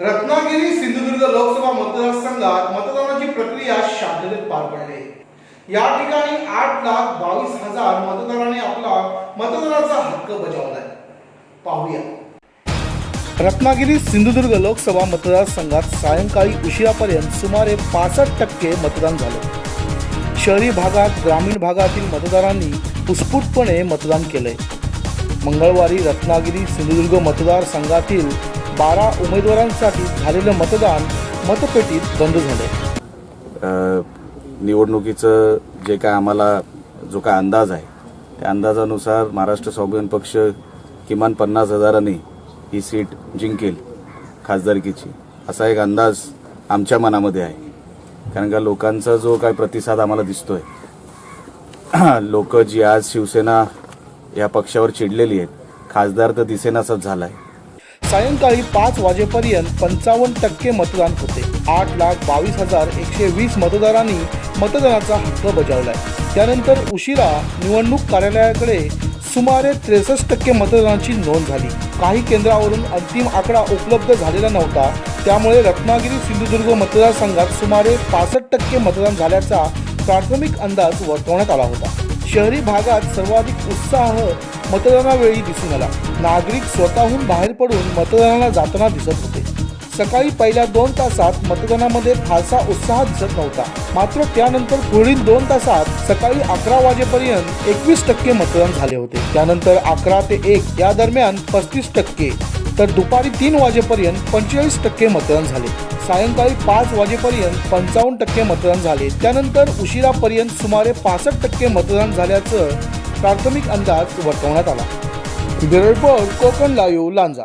रत्नागिरी सिंधुदुर्ग लोकसभा मतदारसंघात मतदानाची प्रक्रिया शांततेत पार पडली. या ठिकाणी आठ लाख बावीस हजार मतदारांनी आपला मतदानाचा हक्क बजावलाय. पाहूया. रत्नागिरी सिंधुदुर्ग लोकसभा मतदारसंघात सायंकाळी उशिरापर्यंत सुमारे पासष्ट टक्के मतदान झालं. शहरी भागात ग्रामीण भागातील मतदारांनी उत्स्फूर्तपणे मतदान केलंय. मंगळवारी रत्नागिरी सिंधुदुर्ग मतदारसंघातील बारा उमेदवारांसाठी झालेलं मतदान मतपेटीत बंद झालंय. निवडणुकीचं जे काय आम्हाला जो काय अंदाज आहे त्या अंदाजानुसार महाराष्ट्र स्वाभिमान पक्ष किमान पन्नास हजारांनी ही सीट जिंकेल खासदारकीची. असा एक अंदाज आमच्या मनामध्ये आहे. कारण का लोकांचा जो काय प्रतिसाद आम्हाला दिसतोय लोक जी आज शिवसेना या पक्षावर चिडलेली आहेत खासदार तर दिसेनासाच झाला आहे सायंकाळी पाच वाजेपर्यंत पंचावन्न टक्के मतदान होते. आठ लाख बावीस हजार एकशे वीस मतदारांनी मतदानाचा हक्क बजावलाय. त्यानंतर उशिरा निवडणूक कार्यालयाकडे सुमारे त्रेसष्ट टक्के मतदानाची नोंद झाली. काही केंद्रावरून अंतिम आकडा उपलब्ध झालेला नव्हता. त्यामुळे रत्नागिरी सिंधुदुर्ग मतदारसंघात सुमारे पासष्ट टक्के मतदान झाल्याचा प्राथमिक अंदाज वर्तवण्यात आला होता. शहरी भागात सर्वाधिक उत्साह मतदानावेळी दिसून आला. नागरिक स्वतःहून बाहेर पडून मतदानाला जाताना दिसत होते. सकाळी पहिल्या दोन तासात मतदानामध्ये फारसा उत्साह दिसत नव्हता. मात्र त्यानंतर पुढील दोन तासात सकाळी अकरा वाजेपर्यंत एकवीस टक्के मतदान झाले होते. त्यानंतर अकरा ते एक या दरम्यान पस्तीस टक्के तर दुपारी तीन वाजेपर्यंत पंचेचाळीस टक्के मतदान झाले. सायंकाळी पाच वाजेपर्यंत पंचावन्न टक्के मतदान झाले. त्यानंतर उशिरापर्यंत सुमारे पासष्ट टक्के मतदान झाल्याचं प्राथमिक अंदाज वर्तवण्यात आला. Bureau report Konkan live Lanja.